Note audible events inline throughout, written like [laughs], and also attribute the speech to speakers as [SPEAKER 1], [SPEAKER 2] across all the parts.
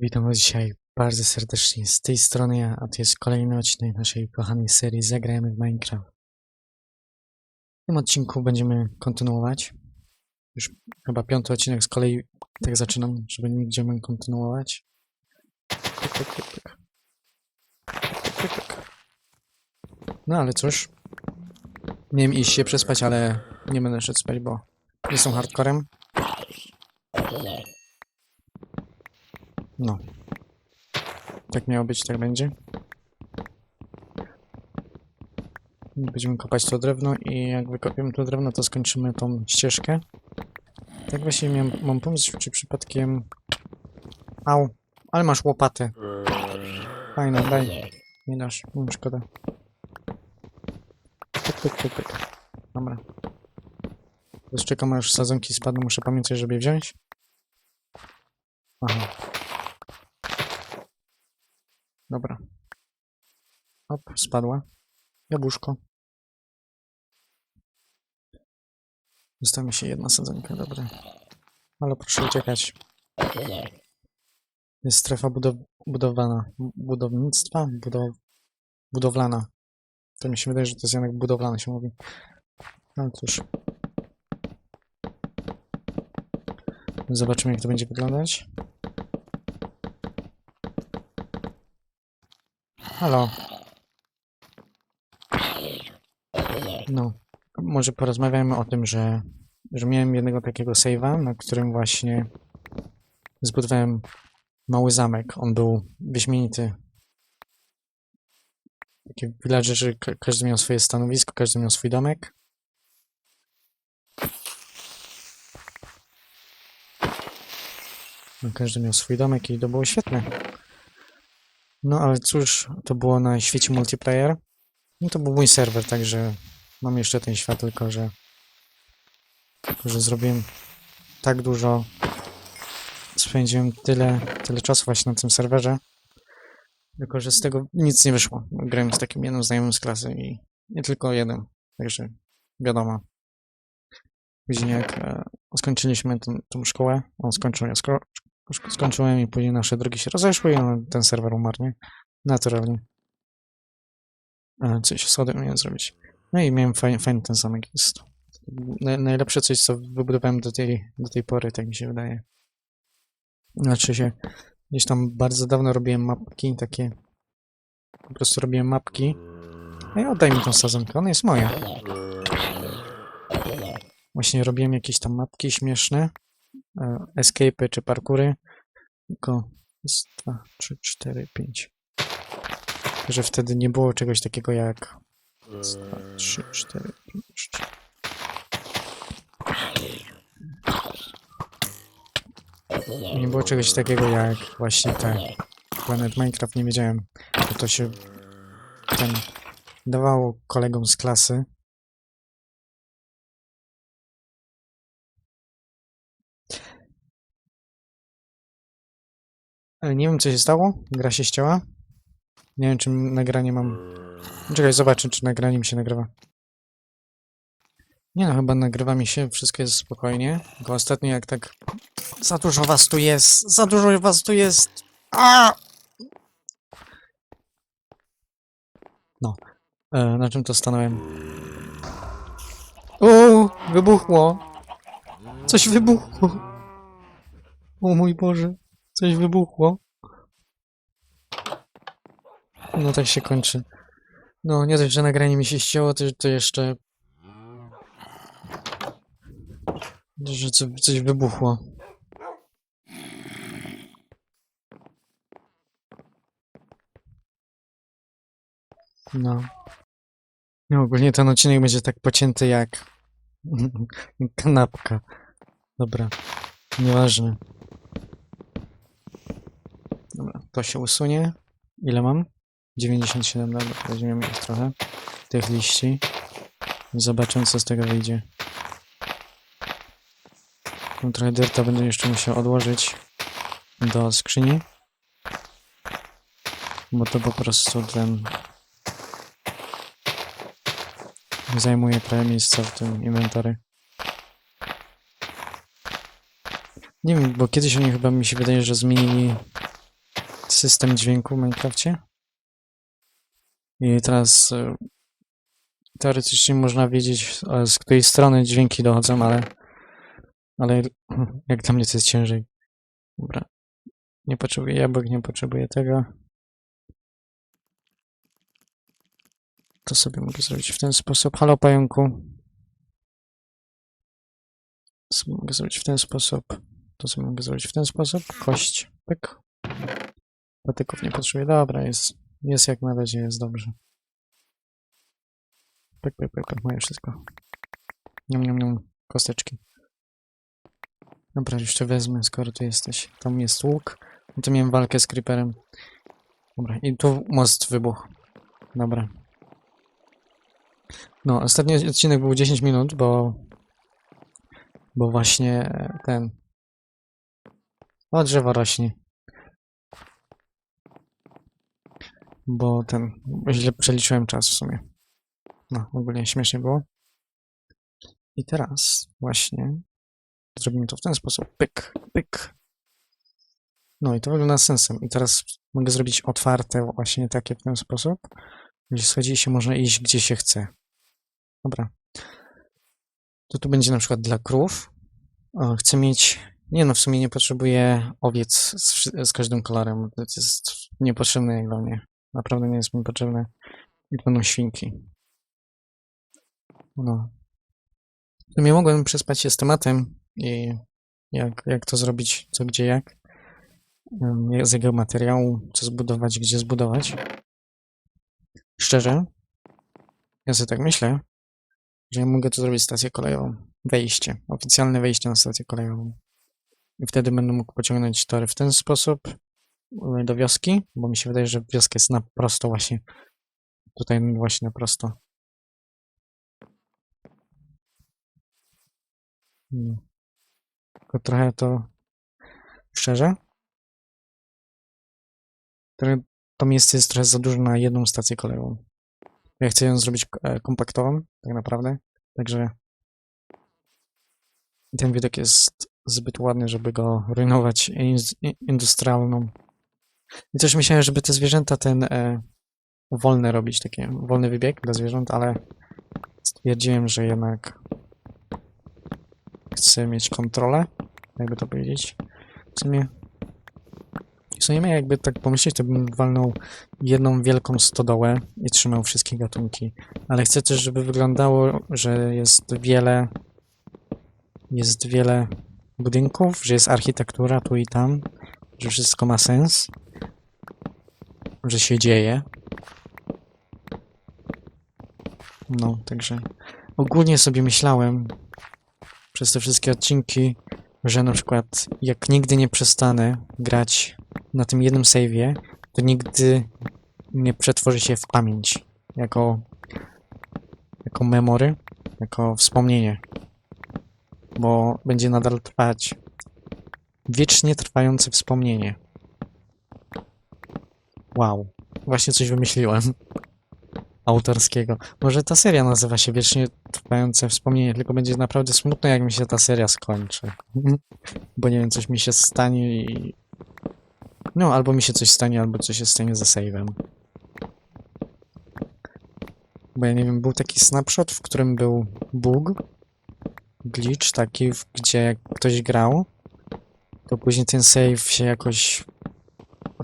[SPEAKER 1] Witam Was dzisiaj bardzo serdecznie z tej strony ja, a to jest kolejny odcinek naszej kochanej serii Zagrajmy w Minecraft. W tym odcinku będziemy kontynuować. Już chyba piąty odcinek z kolei tak zaczynam, że będziemy kontynuować. Pyk, pyk, pyk. No ale cóż. Miałem iść się przespać, ale nie będę szedł spać, bo jestem hardcorem. No. Tak miało być, tak będzie. Będziemy kopać to drewno i jak wykopiemy to drewno, to skończymy tą ścieżkę. Tak właśnie miałem, mam pomysł, czy przypadkiem... Au, ale masz łopatę. Fajna, daj. Nie dasz, mm, szkoda. Pyk, pyk, pyk, pyk. Dobra. Teraz czekam aż sadzonki spadną, muszę pamiętać, żeby je wziąć. Aha. Dobra. Hop, spadła. Jabłuszko. Została mi się jedna sadzonka, dobra. Ale proszę uciekać. Jest strefa budow budowana. Budownictwa? Budow budowlana. To mi się wydaje, że to jest jednak budowlana się mówi. No cóż. Zobaczymy jak to będzie wyglądać. Halo. No, może porozmawiajmy o tym, że, że miałem jednego takiego save'a, na którym właśnie zbudowałem mały zamek. On był wyśmienity. Taki villagerzy, ka- każdy miał swoje stanowisko, każdy miał swój domek. No, każdy miał swój domek i to było świetne. No ale cóż, to było na świecie multiplayer. No to był mój serwer, także mam jeszcze ten świat, tylko że, tylko że zrobiłem tak dużo, spędziłem tyle, tyle czasu właśnie na tym serwerze, tylko że z tego nic nie wyszło. Grałem z takim jednym znajomym z klasy i nie tylko jeden, także wiadomo. Później jak e, skończyliśmy tą, szkołę, on skończył, ja szko- skończyłem i później nasze drogi się rozeszły i on, ten serwer umarł, nie? Naturalnie. E, Coś z kodem miałem zrobić. No i miałem fajny, fajny ten zamek. Jest naj, najlepsze coś, co wybudowałem do tej, do tej pory, tak mi się wydaje. Znaczy się, gdzieś tam bardzo dawno robiłem mapki, takie... Po prostu robiłem mapki. Ej, oddaj mi tą sadzonkę, ona jest moja. Właśnie robiłem jakieś tam mapki śmieszne. E, escape'y czy parkury. Tylko... Raz, dwa, trzy, cztery, pięć. Że wtedy nie było czegoś takiego jak... Raz, dwa, trzy, cztery, pięć. Nie było czegoś takiego jak właśnie te Planet Minecraft, nie wiedziałem, że to się ten dawało kolegom z klasy. Nie wiem co się stało, gra się ścięła. Nie wiem czy nagranie mam... Czekaj, zobaczę czy nagranie mi się nagrywa. Nie no, chyba nagrywa mi się, wszystko jest spokojnie. Tylko ostatnio jak tak... Za dużo was tu jest! Za dużo was tu jest! A! No. E, na czym to stanąłem? O! Wybuchło! Coś wybuchło! O mój Boże! Coś wybuchło. No tak się kończy. No, nie dość, że nagranie mi się ścięło, to, to jeszcze... Że co, coś wybuchło. No. No, ogólnie ten odcinek będzie tak pocięty jak... [laughs] kanapka. Dobra. Nieważne. Dobra, to się usunie. Ile mam? 97, dobra, weźmiemy ich trochę. Tych liści. Zobaczymy, co z tego wyjdzie. Tą trochę dyrta będę jeszcze musiał odłożyć do skrzyni. Bo to po prostu ten... Zajmuje trochę miejsca w tym inwentory. Nie wiem, bo kiedyś oni chyba mi się wydaje, że zmienili system dźwięku w Minecrafcie. I teraz e, teoretycznie można wiedzieć, e, z której strony dźwięki dochodzą, ale, ale jak dla mnie to jest ciężej. Dobra. Nie potrzebuję jabłek, nie potrzebuję tego. To sobie mogę zrobić w ten sposób. Halo, pająku. To sobie mogę zrobić w ten sposób. To sobie mogę zrobić w ten sposób. Kość. Pyk. Patyków nie potrzebuję. Dobra, jest, jest jak na razie, jest dobrze. Pyk, pyk, pyk, pyk. Moje wszystko. Niam, niam, niam. Kosteczki. Dobra, to wezmę, skoro tu jesteś. Tam jest łuk. No to miałem walkę z creeperem. Dobra, i tu most wybuchł. Dobra. No, ostatni odcinek był 10 minut, bo... Bo właśnie ten... O, drzewo rośnie. Bo ten... Źle przeliczyłem czas w sumie. No, ogólnie śmiesznie było. I teraz właśnie zrobimy to w ten sposób. Pyk, pyk. No i to wygląda sensem. I teraz mogę zrobić otwarte właśnie takie w ten sposób, gdzie schodzi się można iść gdzie się chce. Dobra. To tu będzie na przykład dla krów. Chcę mieć... Nie no, w sumie nie potrzebuję owiec z, z każdym kolorem. To jest niepotrzebne jak dla mnie. Naprawdę nie jest mi potrzebne. I będą świnki. No. W sumie mogłem przespać się z tematem i jak, jak to zrobić, co, gdzie, jak. Z jakiego materiału, co zbudować, gdzie zbudować. Szczerze, ja sobie tak myślę, że ja mogę tu zrobić stację kolejową. Wejście, oficjalne wejście na stację kolejową. I wtedy będę mógł pociągnąć tory w ten sposób do wioski, bo mi się wydaje, że wioska jest na prosto właśnie. Tutaj właśnie na prosto. Hmm. Tylko trochę to szczerze. Trochę, to miejsce jest trochę za duże na jedną stację kolejową. Ja chcę ją zrobić e, kompaktową, tak naprawdę. Także ten widok jest zbyt ładny, żeby go rujnować in- in- industrialną. I też myślałem, żeby te zwierzęta ten e, wolne robić, takie wolny wybieg dla zwierząt, ale stwierdziłem, że jednak chcę mieć kontrolę, jakby to powiedzieć. W sumie, w sumie jakby tak pomyśleć, to bym walnął jedną wielką stodołę i trzymał wszystkie gatunki. Ale chcę też, żeby wyglądało, że jest wiele jest wiele budynków, że jest architektura tu i tam, że wszystko ma sens, że się dzieje. No, także ogólnie sobie myślałem przez te wszystkie odcinki, że na przykład jak nigdy nie przestanę grać na tym jednym save'ie, to nigdy nie przetworzy się w pamięć jako jako memory, jako wspomnienie, bo będzie nadal trwać wiecznie trwające wspomnienie. Wow, właśnie coś wymyśliłem [laughs] autorskiego. Może ta seria nazywa się Wiecznie Trwające Wspomnienie, tylko będzie naprawdę smutno, jak mi się ta seria skończy. Bo nie wiem, coś mi się stanie i... No, albo mi się coś stanie, albo coś się stanie ze save'em. Bo ja nie wiem, był taki snapshot, w którym był bug, glitch taki, gdzie ktoś grał, to później ten save się jakoś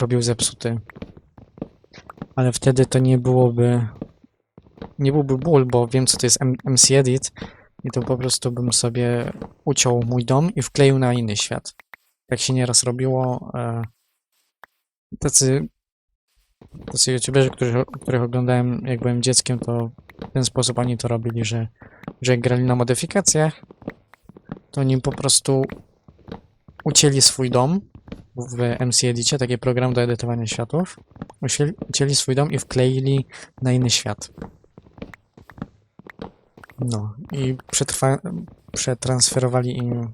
[SPEAKER 1] robił zepsuty. Ale wtedy to nie byłoby nie byłby ból, bo wiem co to jest MC Edit i to po prostu bym sobie uciął mój dom i wkleił na inny świat. Tak się nieraz robiło. E, tacy tacy youtuberzy, których, których oglądałem jak byłem dzieckiem, to w ten sposób oni to robili, że, że jak grali na modyfikacjach, to oni po prostu ucięli swój dom w MC Edicie, taki program do edytowania światów. Ucięli, swój dom i wkleili na inny świat. No i przetrwa, przetransferowali im.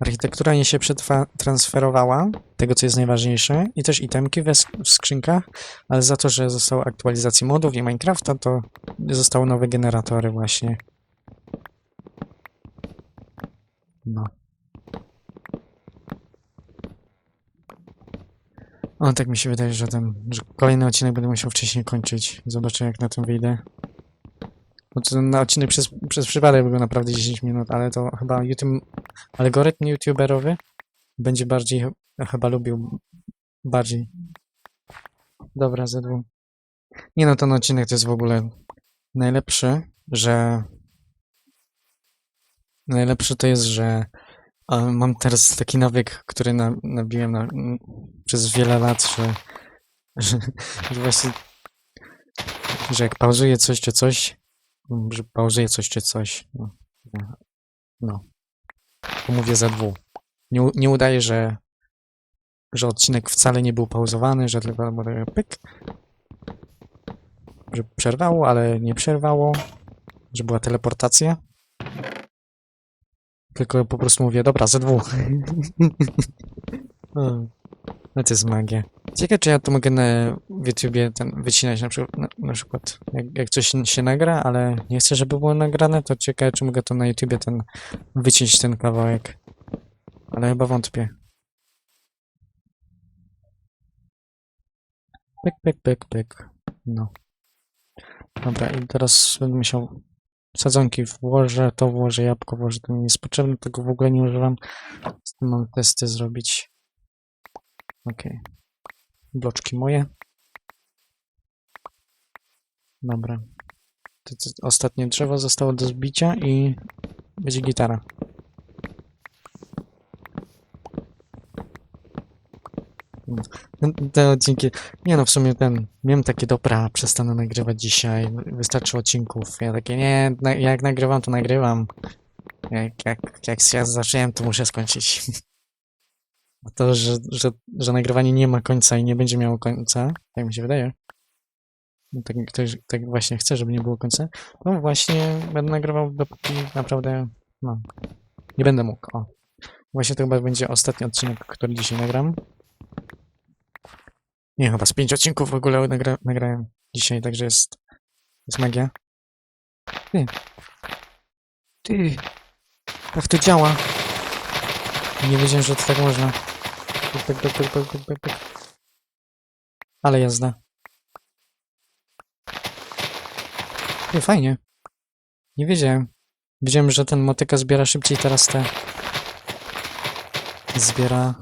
[SPEAKER 1] Architektura nie się przetransferowała, tego co jest najważniejsze, i też itemki we, w skrzynkach, ale za to, że zostały aktualizacje modów i Minecrafta, to zostały nowe generatory właśnie. No. O, tak mi się wydaje, że ten, że kolejny odcinek będę musiał wcześniej kończyć. Zobaczę, jak na tym wyjdę. Bo to na odcinek przez, przez przypadek był naprawdę 10 minut, ale to chyba YouTube, algorytm youtuberowy będzie bardziej, chyba lubił bardziej. Dobra, ZW. Nie no, ten odcinek to jest w ogóle najlepszy, że najlepsze to jest, że mam teraz taki nawyk, który na, nabiłem na, przez wiele lat, że, że, że właśnie, że jak pauzuję coś czy coś, że pauzuję coś czy coś, no, no, to mówię za dwu. Nie, nie udaję, że, że odcinek wcale nie był pauzowany, że tylko mówię pyk, że przerwało, ale nie przerwało, że była teleportacja. Tylko po prostu mówię, dobra, ze dwóch. O, [laughs] No to jest magia. Ciekawe, czy ja to mogę na w YouTubie ten wycinać na przykład, na, na przykład jak, jak coś się nagra, ale nie chcę, żeby było nagrane, to ciekawe, czy mogę to na YouTubie ten wyciąć ten kawałek. Ale chyba wątpię. Pyk, pyk, pyk, pyk. No. Dobra, i teraz będę musiał sadzonki włożę, to włożę, jabłko włożę, to mi jest potrzebne, tego w ogóle nie używam. Z tym mam testy zrobić. Okej. Bloczki moje. Dobra. To, to, ostatnie drzewo zostało do zbicia i będzie gitara. Te odcinki. Nie no, w sumie ten. Miałem takie, dobra, przestanę nagrywać dzisiaj. Wystarczy odcinków. Ja takie, nie, na, jak nagrywam, to nagrywam. Jak, jak, jak się zacząłem, to muszę skończyć. [laughs] A to, że, że, że nagrywanie nie ma końca i nie będzie miało końca, tak mi się wydaje. No Tak, ktoś, tak właśnie chce, żeby nie było końca. No właśnie będę nagrywał dopóki naprawdę, no, nie będę mógł. O. Właśnie to chyba będzie ostatni odcinek, który dzisiaj nagram. Nie, chyba z pięć odcinków w ogóle nagra nagrałem dzisiaj, także jest, jest magia. Ty. Ty. Jak to działa? Nie wiedziałem, że to tak można. Ale jazda. Ty, fajnie. Nie wiedziałem. Wiedziałem, że ten motyka zbiera szybciej teraz te... Zbiera...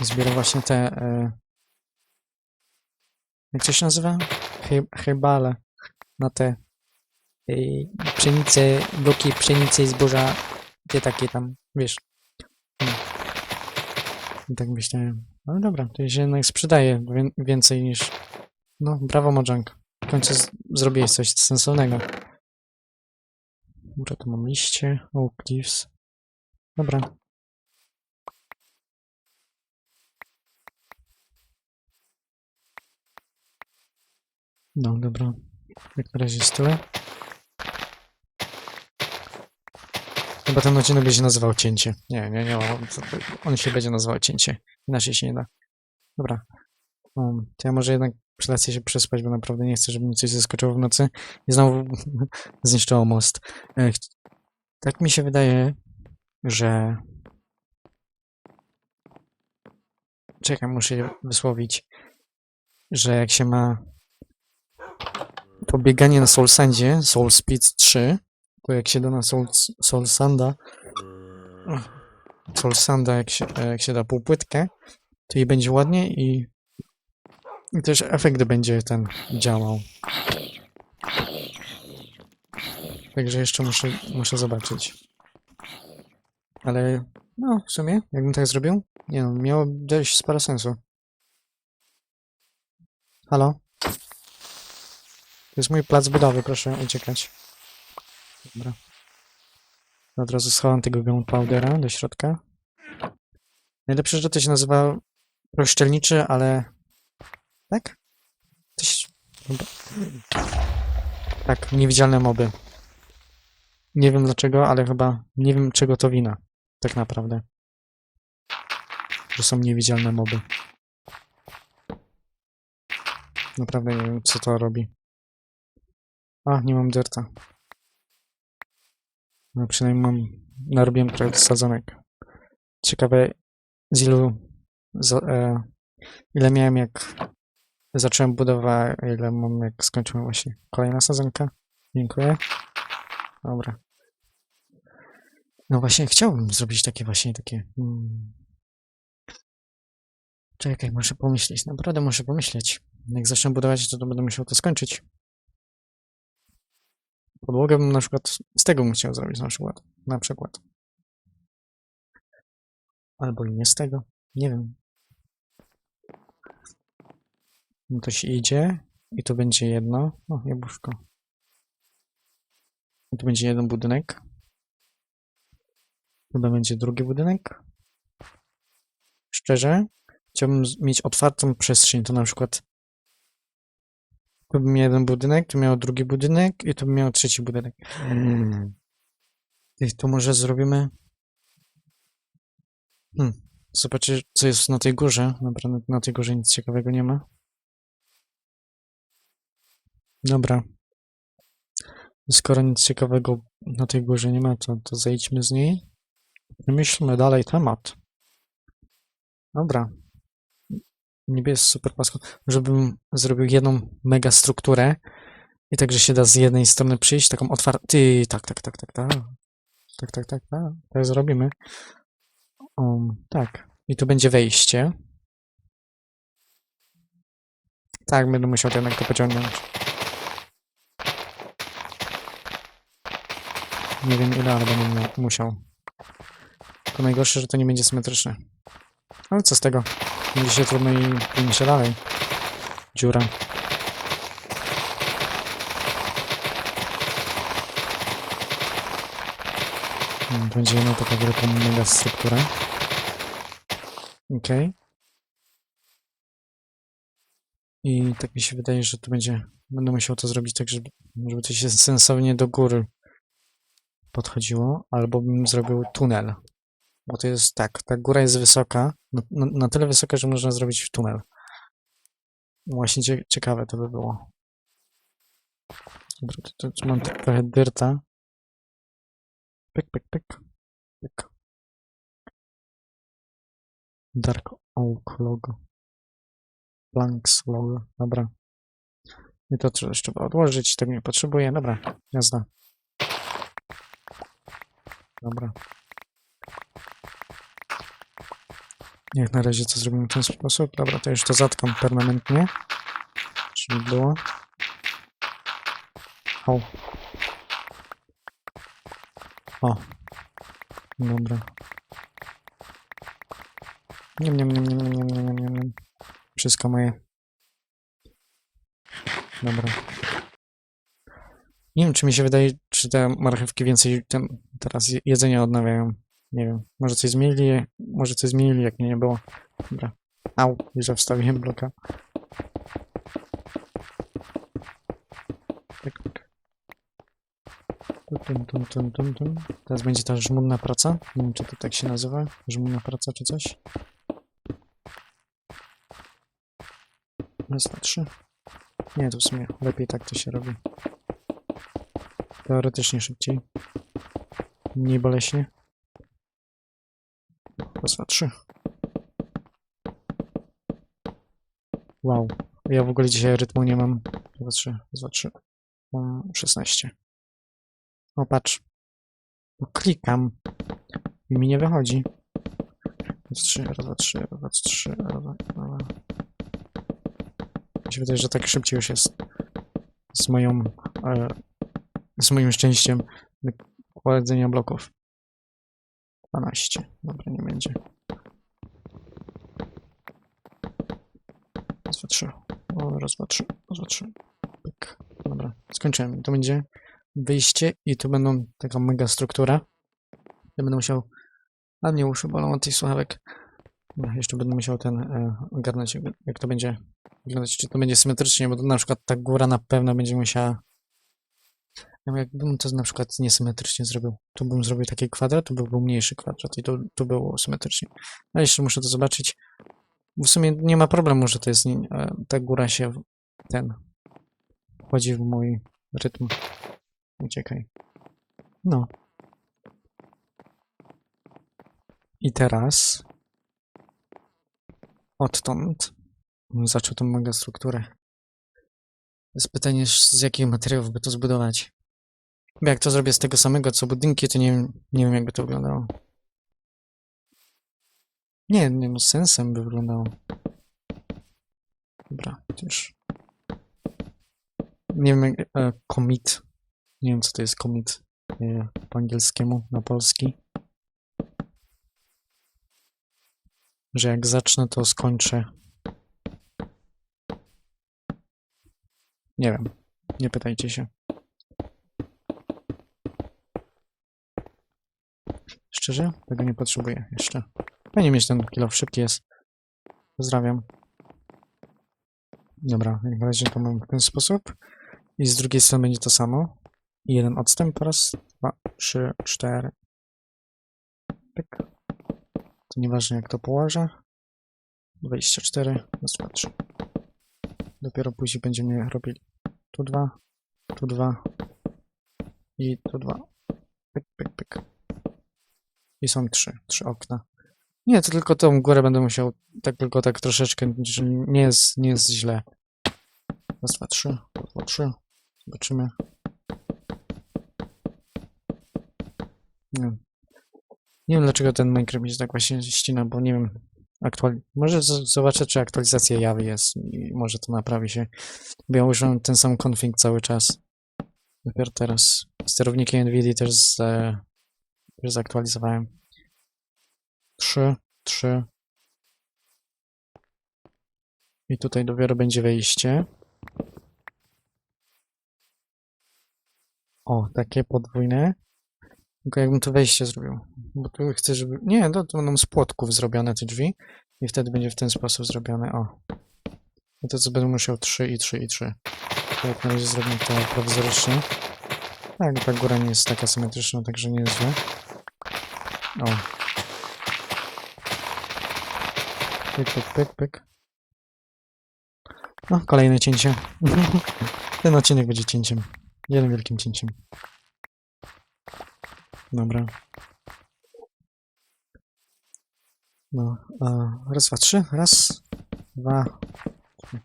[SPEAKER 1] Zbiera właśnie te... E... Jak to się nazywa? Chy chybale. Na te... E... Pszenice, bloki pszenicy i zboża. Te takie tam, wiesz. I Tak myślałem. No dobra, to się jednak sprzedaje wię- więcej niż... No, brawo Mojang. W końcu zrobiłeś coś sensownego. Dobra, tu mam liście. Oak leaves. Dobra. No, dobra. Jak na razie jest tyle. Chyba ten odcinek będzie nazywał cięcie. Nie, nie, nie. On, on się będzie nazywał cięcie. Inaczej się nie da. Dobra. Um, to ja może jednak przylecę się przespać, bo naprawdę nie chcę, żeby mi coś zaskoczyło w nocy i znowu [laughs] zniszczyło most. E, ch- tak mi się wydaje, że... Czekaj, muszę wysłowić, że jak się ma pobieganie na Soul Sandzie, Soul Speed 3, to jak się da na Soul, Soul Sanda, Soul Sanda, jak się, e, jak się da półpłytkę, to i będzie ładnie i, i też efekt będzie ten działał. Także jeszcze muszę, muszę zobaczyć. Ale no, w sumie, jakbym tak zrobił, nie no, miało dość sporo sensu. Halo? To jest mój plac budowy, proszę uciekać. Dobra. Od razu schowam tego gunpowdera do środka. Najlepsze, że to się nazywa rozszczelniczy, ale... Tak? Coś... Tak, niewidzialne moby. Nie wiem dlaczego, ale chyba nie wiem czego to wina. Tak naprawdę. Że są niewidzialne moby. Naprawdę nie wiem co to robi. A, nie mam dirta. No przynajmniej mam, narobiłem trochę sadzonek. Ciekawe z ilu, z, e, Ile miałem jak zacząłem budowę, ile mam jak skończyłem właśnie. Kolejna sadzonka. Dziękuję. Dobra. No właśnie chciałbym zrobić takie właśnie takie... Hmm. Czekaj, muszę pomyśleć. Naprawdę muszę pomyśleć. Jak zacznę budować, to, to będę musiał to skończyć. Podłogę bym na przykład z tego bym chciał zrobić na przykład. Na przykład. Albo i nie z tego. Nie wiem. No to się idzie i to będzie jedno. O, jabłuszko. I tu będzie jeden budynek. Chyba będzie drugi budynek. Szczerze, chciałbym mieć otwartą przestrzeń. To na przykład tu bym miał jeden budynek, tu miał drugi budynek i tu bym miał trzeci budynek. I tu może zrobimy. Hmm. Zobaczysz, co jest na tej górze. Naprawdę na tej górze nic ciekawego nie ma. Dobra. Skoro nic ciekawego na tej górze nie ma, to, to zejdźmy z niej. Myślmy dalej temat. Dobra. Niby jest super pasko. Żebym zrobił jedną mega strukturę i także się da z jednej strony przyjść, taką otwartą. Ty, tak, tak, tak, tak, tak. Tak, tak, tak, tak. Tak zrobimy. Um, tak. I tu będzie wejście. Tak, będę musiał jednak to pociągnąć. Nie wiem ile, ale będę musiał. To najgorsze, że to nie będzie symetryczne. Ale co z tego? Będzie się trudno i się dalej. Dziura. Będzie miał taką wielką mega strukturę. Okej. I tak mi się wydaje, że to będzie... Będę musiał to zrobić tak, żeby, żeby to się sensownie do góry podchodziło, albo bym zrobił tunel. Bo to jest tak, ta góra jest wysoka, na, na, tyle wysoka, że można zrobić tunel. Właśnie cie, ciekawe to by było. Dobra, tu, tu, mam trochę dyrta. Pyk, pyk, pyk. pyk. Dark Oak logo. Blanks logo, dobra. I to trzeba trzeba odłożyć, tego nie potrzebuję, dobra, jazda. Dobra. Jak na razie to zrobimy w ten sposób. Dobra, to już to zatkam permanentnie. Czyli było. O. O. Dobra. Nie, nie, nie, nie, nie, nie, nie, nie, nie. Wszystko moje. Dobra. Nie wiem, czy mi się wydaje, czy te marchewki więcej teraz je- jedzenia odnawiają. Nie wiem. Może coś zmienili, może coś zmienili, jak mnie nie było. Dobra. Au, że wstawiłem bloka. Tak, tak. Tum, tum, tum, tum. Teraz będzie ta żmudna praca. Nie wiem, czy to tak się nazywa. Żmudna praca, czy coś. Raz, dwa, trzy. Nie, to w sumie lepiej tak to się robi. Teoretycznie szybciej. Mniej boleśnie. Raz, dwa, trzy. Wow. Ja w ogóle dzisiaj rytmu nie mam. Dwa, trzy. Raz, dwa, trzy. Mam 16. O, patrz. No, klikam. I mi nie wychodzi. Raz, trzy, raz, dwa, trzy, raz, dwa, trzy, raz, dwa. Mi się wydaje, że tak szybciej już jest z moją, e, z moim szczęściem kładzenia bloków. 12. Dobra, nie będzie. Raz, dwa, trzy. O, raz, dwa, trzy. Raz, dwa, trzy. Pyk. Dobra, skończyłem. To będzie wyjście i tu będą taka mega struktura. Ja będę musiał... A mnie uszy bolą od tych słuchawek. No, jeszcze będę musiał ten e, ogarnąć, jak, to będzie wyglądać. Czy to będzie symetrycznie, bo to na przykład ta góra na pewno będzie musiała... Ja jakbym to na przykład niesymetrycznie zrobił, tu bym zrobił taki kwadrat, to by był mniejszy kwadrat i to, to było symetrycznie. A jeszcze muszę to zobaczyć. W sumie nie ma problemu, że to jest... e, Ta góra się ten... Wchodzi w mój rytm. Uciekaj. No. I teraz odtąd Zaczął tą mega strukturę. Jest pytanie, z jakich materiałów by to zbudować. Jak to zrobię z tego samego, co budynki, to nie wiem, nie wiem jakby to wyglądało. Nie, nie no, sensem by wyglądało. Dobra, już. Nie wiem, jak, e, commit. Nie wiem, co to jest commit e, po angielskiemu, na polski. Że jak zacznę, to skończę. Nie wiem. Nie pytajcie się. Szczerze? Tego nie potrzebuję jeszcze. Fajnie mieć ten kilo szybki jest. Pozdrawiam. Dobra, jak razie to mam w ten sposób. I z drugiej strony będzie to samo. I jeden odstęp. Raz, dwa, trzy, cztery. Pyk. To nieważne jak to położę. 24, raz, dwa, trzy. Dopiero później będziemy robili tu dwa, tu dwa i tu dwa. I są trzy, trzy okna. Nie, to tylko tą górę będę musiał tak tylko tak troszeczkę, nie jest, nie jest źle. Raz, dwa, trzy, raz, dwa, trzy. Zobaczymy. Nie. Nie wiem dlaczego ten Minecraft mi się tak właśnie ścina, bo nie wiem. Aktual... Może zobaczę, czy aktualizacja jawy jest i może to naprawi się. Bo ja używam ten sam config cały czas. Dopiero teraz. Sterowniki NVIDIA też, z, też zaktualizowałem. 3, 3. I tutaj dopiero będzie wejście. O, takie podwójne. Tylko jakbym to wejście zrobił. Bo tu chcę, żeby... Nie, to, to będą z płotków zrobione te drzwi. I wtedy będzie w ten sposób zrobione. O. I to co będę musiał 3 i 3 i 3. To jak na razie zrobię to prowizorycznie. Tak, ta góra nie jest taka symetryczna, także nie jest źle. O. Pyk, pyk, pyk, pyk. No, kolejne cięcie. [laughs] Ten odcinek będzie cięciem. Jednym wielkim cięciem. Dobra. No, a, raz, dwa, trzy. Raz, dwa, trzy.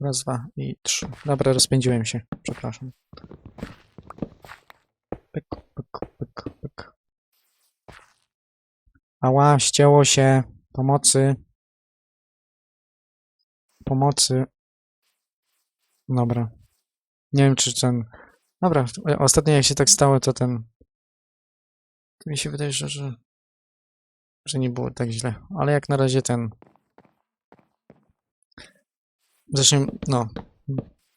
[SPEAKER 1] Raz, dwa i trzy. Dobra, rozpędziłem się. Przepraszam. Pyk, pyk. Ała, ścięło się. Pomocy. Pomocy. Dobra. Nie wiem, czy ten... Dobra, ostatnio jak się tak stało, to ten... To mi się wydaje, że, że... Że nie było tak źle. Ale jak na razie ten... Zresztą, no...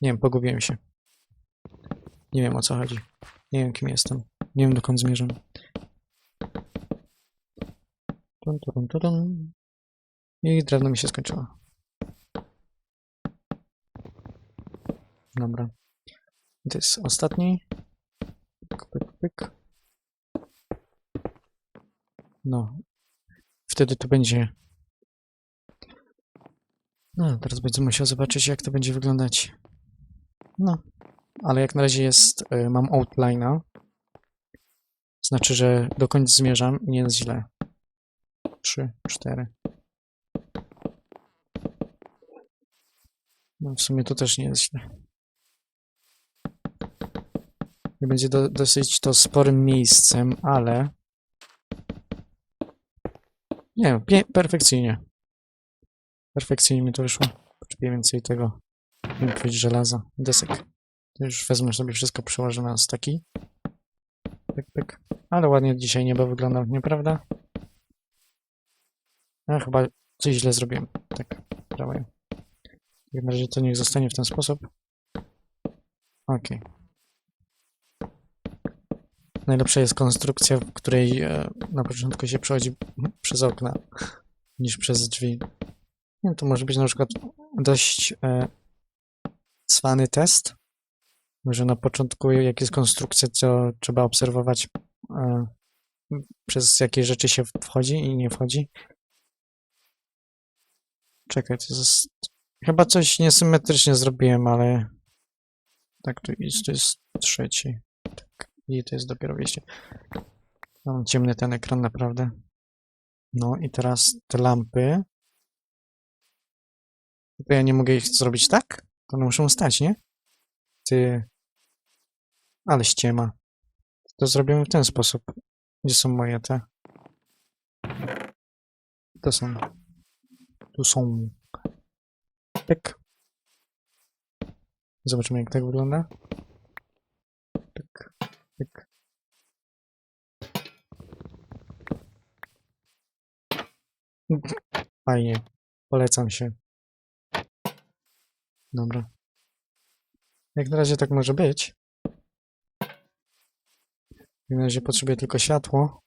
[SPEAKER 1] Nie wiem, pogubiłem się. Nie wiem, o co chodzi. Nie wiem, kim jestem. Nie wiem, dokąd zmierzam. Tun, tun, tun. I drewno mi się skończyło. Dobra. To jest ostatni. Pyk, pyk, pyk. No. Wtedy to będzie. No, teraz będę musiał zobaczyć, jak to będzie wyglądać. No. Ale jak na razie jest. y, Mam outline'a. Znaczy, że dokąd zmierzam i nie jest źle. 3, 4. No, w sumie to też nie jest źle. Będzie do, dosyć to sporym miejscem, ale... Nie, pie, perfekcyjnie. Perfekcyjnie mi to wyszło. Potrzebuję więcej tego, wiem powiedzieć, żelaza, desek. To już wezmę sobie wszystko, przełożę na staki. Pyk, pyk. Ale ładnie dzisiaj niebo wygląda, nieprawda? A chyba coś źle zrobiłem. Tak, prawo. Jak na razie to niech zostanie w ten sposób. Okej. Najlepsza jest konstrukcja, w której e, na początku się przechodzi przez okna niż przez drzwi. Nie to może być na przykład dość e, cwany test, że na początku jak jest konstrukcja, to trzeba obserwować e, przez jakie rzeczy się wchodzi i nie wchodzi. Czekaj, to jest... Chyba coś niesymetrycznie zrobiłem, ale... Tak, to jest, to jest trzeci. Tak. I to jest dopiero wyjście. Mam ciemny ten ekran, naprawdę. No i teraz te lampy. To ja nie mogę ich zrobić tak? To one muszą stać, nie? Ty... Ale ściema. To zrobimy w ten sposób. Gdzie są moje te? To są. Tu są. Pyk. Zobaczymy jak tak wygląda. Pyk. Pyk. Fajnie. Polecam się. Dobra. Jak na razie tak może być. W takim razie potrzebuję tylko światło.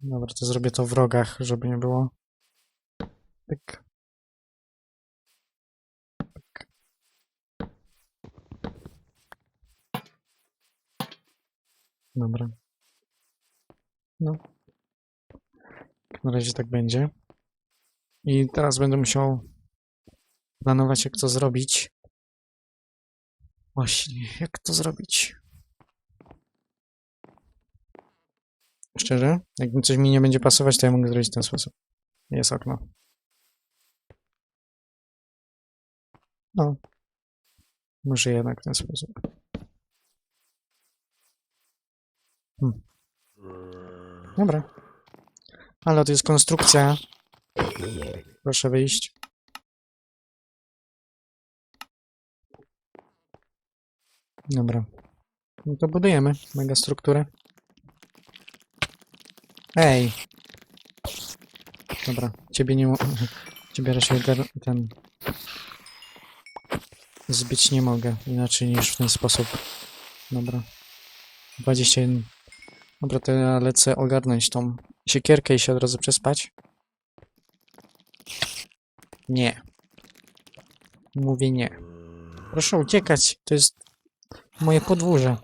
[SPEAKER 1] Dobra, to zrobię to w rogach, żeby nie było. Pyk. Pyk. Dobra. No. Na razie tak będzie. I teraz będę musiał planować, jak to zrobić. Właśnie, jak to zrobić? Szczerze, jak coś mi nie będzie pasować, to ja mogę zrobić w ten sposób. Jest okno. No. Może jednak ten sposób. Hmm. Dobra. Ale to jest konstrukcja. Proszę wyjść. Dobra. No to budujemy mega strukturę. Ej! Dobra, ciebie nie [laughs] Ciebie raczej ten... Zbyć nie mogę, inaczej niż w ten sposób. Dobra. 21. Dobra, to ja lecę ogarnąć tą siekierkę i się od razu przespać. Nie. Mówię nie. Proszę uciekać, to jest moje podwórze.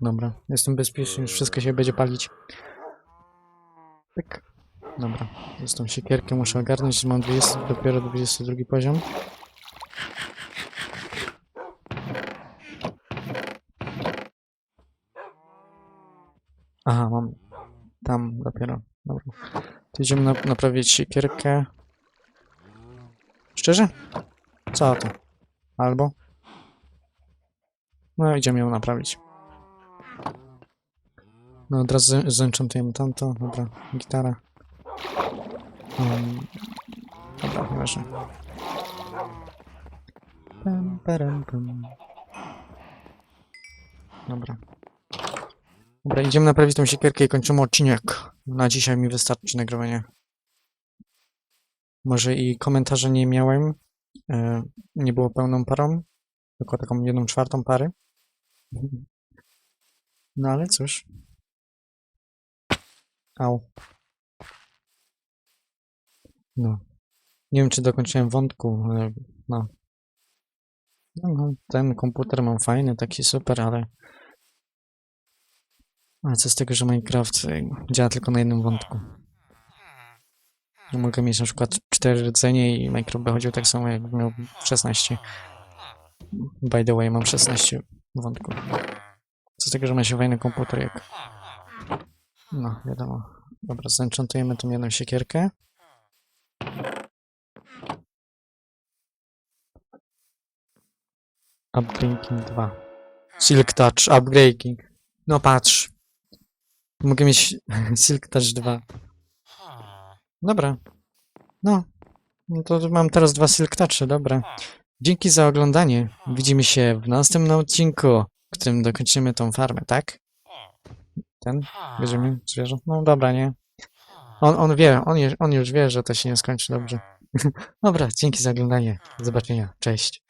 [SPEAKER 1] Dobra, jestem bezpieczny, już wszystko się będzie palić. Pyk. Dobra, z tą siekierkę muszę ogarnąć, mam 20, dopiero 22 poziom. Aha, mam tam dopiero. Dobra. To idziemy na, naprawić siekierkę. Szczerze? Co to? Albo? No, idziemy ją naprawić. No, od razu zenchantujemy tamto. Dobra, gitara. Um, dobra, nieważne. Pam, param, pam. Dobra. Dobra, idziemy naprawić tą siekierkę i kończymy odcinek. Na dzisiaj mi wystarczy nagrywanie. Może i komentarza nie miałem. E, nie było pełną parą. Tylko taką jedną czwartą pary. No ale cóż. Au. No. Nie wiem, czy dokończyłem wątku, ale no. No, no. Ten komputer mam fajny, taki super, ale... Ale co z tego, że Minecraft y, działa tylko na jednym wątku? Mogę mieć na przykład cztery rdzenie i Minecraft by chodził tak samo, jakby miał 16. By the way, mam 16 wątków. Co z tego, że ma się fajny komputer, jak... No, wiadomo. Dobra, zenchantujemy tą jedną siekierkę. Upgrading 2. Silk Touch, upgrading. No patrz. Mogę mieć [laughs] Silk Touch 2. Dobra. No. No to mam teraz dwa Silk Touchy, dobra. Dzięki za oglądanie. Widzimy się w następnym odcinku, w którym dokończymy tą farmę, tak? Ten? Bierzemy zwierzę? No dobra, nie? On, on wie, on, już- on już wie, że to się nie skończy dobrze. [laughs] Dobra, dzięki za oglądanie. Do zobaczenia. Cześć.